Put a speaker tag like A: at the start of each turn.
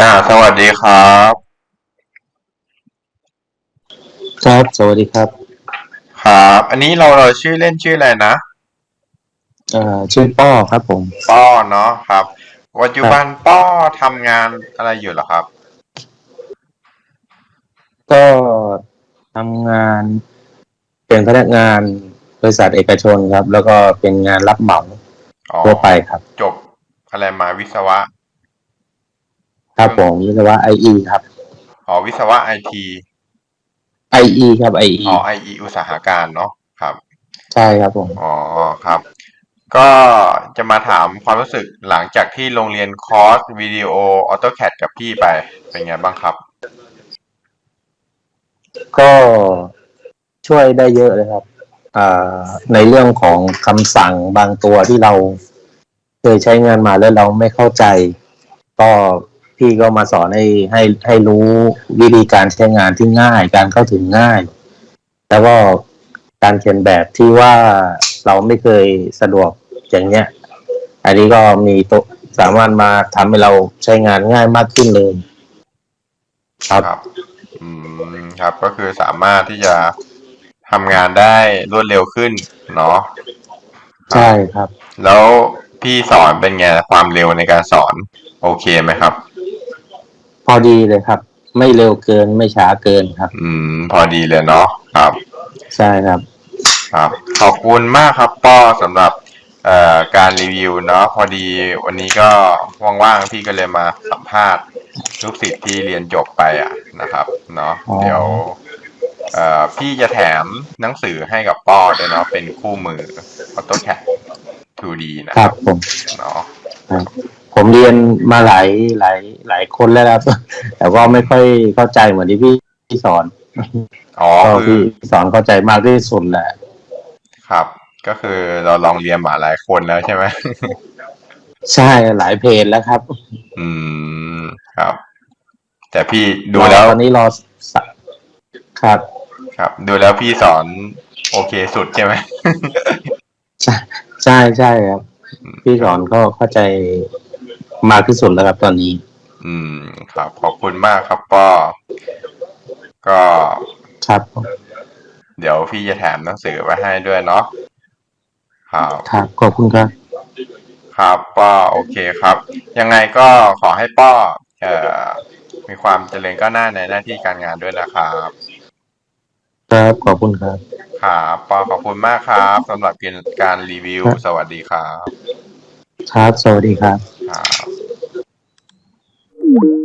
A: อ่า สวัสดีครับ
B: ครับ สวัสดีครับ
A: ครับ อันนี้เราเราชื่อเล่นชื่ออะไรนะ
B: เอ่อชื่อป้อครับผม
A: ป้อเนาะครับ ปัจจุบันป้อทำงานอะไรอยู่เหรอครับ
B: ก็ทำงานเป็นพนักงานบริษัทเอกชนครับ แล้วก็เป็นงานรับเหมา
A: อ๋อ
B: ทั่วไปครับ
A: จบอะไรมาวิศวะ
B: ครับผมวิศวะไอเอครับ
A: อ๋อวิศวะไอที
B: ไอเอครับไอเอ
A: อ๋อไออีอุตสาหการเนาะครับ
B: ใช่ครับผม
A: อ๋อครับ ก็จะมาถามความรู้สึกหลังจากที่โรงเรียนคอร์สวิดีโอออโตแคดกับพี่ไปเป็นไงบ้างครับ
B: ก็ช่วยได้เยอะเลยครับอ่าในเรื่องของคำสั่งบางตัวที่เราเคยใช้งานมาแล้วเราไม่เข้าใจ ก็ พี่ก็มาสอนให้ให้ให้รู้วิธีการใช้งานที่ง่าย การเข้าถึงง่าย แล้วก็การเขียนแบบที่ว่าเราไม่เคยสะดวกอย่างเนี้ย อันนี้ก็มีตัวสามารถมาทำให้เราใช้งานง่ายมากขึ้นเลย ครับ
A: ครับอืมครับก็คือสามารถที่จะทำงานได้รวดเร็วขึ้นเนาะ
B: ใช่ครับ
A: แล้วพี่สอนเป็นไงความเร็วในการสอน โอเคไหมครับ
B: พอดีเลยครับ ไม่เร็วเกินไม่ช้าเกินครับ
A: อืม พอดีเลยเนาะครับ
B: ใช่ครับ
A: ครับ ขอบคุณมากครับป้อสำหรับเอ่อการรีวิวเนาะพอดีวันนี้ก็ว่างๆพี่ก็เลยมาสัมภาษณ์ลูกศิษย์ที่เรียนจบไปอะนะครับ เนาะ
B: อ๋อ
A: เดี๋ยวเอ่อพี่จะแถมหนังสือให้กับป้อด้วยเนาะเป็นคู่มือ AutoCAD 2D นะ
B: ค
A: ค
B: รั
A: รั
B: บบผม
A: เนาะ
B: ครับ ผมเรียนมาหลายหลายหลายคนแล้วครับ แต่ว่าไม่ค่อยเข้าใจเหมือนที่พี่พี่สอน
A: อ๋อ
B: ก็
A: คือ
B: พี่สอนเข้าใจมากที่สุดแหละ
A: ครับ ก็คือเราลองเรียนมาหลายคนแล้วใช่ไหม
B: ใช่หลายเพจแล้วครับ
A: อืมครับ แต่พี่ดูแล้ว
B: ตอนนี้รอสะครับ
A: ครับ ดูแล้วพี่สอนโอเคสุดใช่ไหม
B: ใช่ใช่ใช่ครับ พี่สอนก็เข้าใจ มากที่สุดแล้วครับตอนนี้
A: อืม ครับ ขอบคุณมากครับป้อก็
B: ครับผม
A: เดี๋ยวพี่จะแถมหนังสือไว้ให้ด้วยเนาะครับ
B: ครับขอบคุณครับ
A: ครับป้อโอเคครับ ยังไงก็ขอให้ป้อเอ่อมีความเจริญก้าวหน้าในหน้าที่การงานด้วยนะครับ
B: ครับขอบคุณครับ
A: ครับป้อขอบคุณมากครับสำหรับการรีวิว สวัสดีครับ
B: ครับ สวัสดีครับ
A: ครับ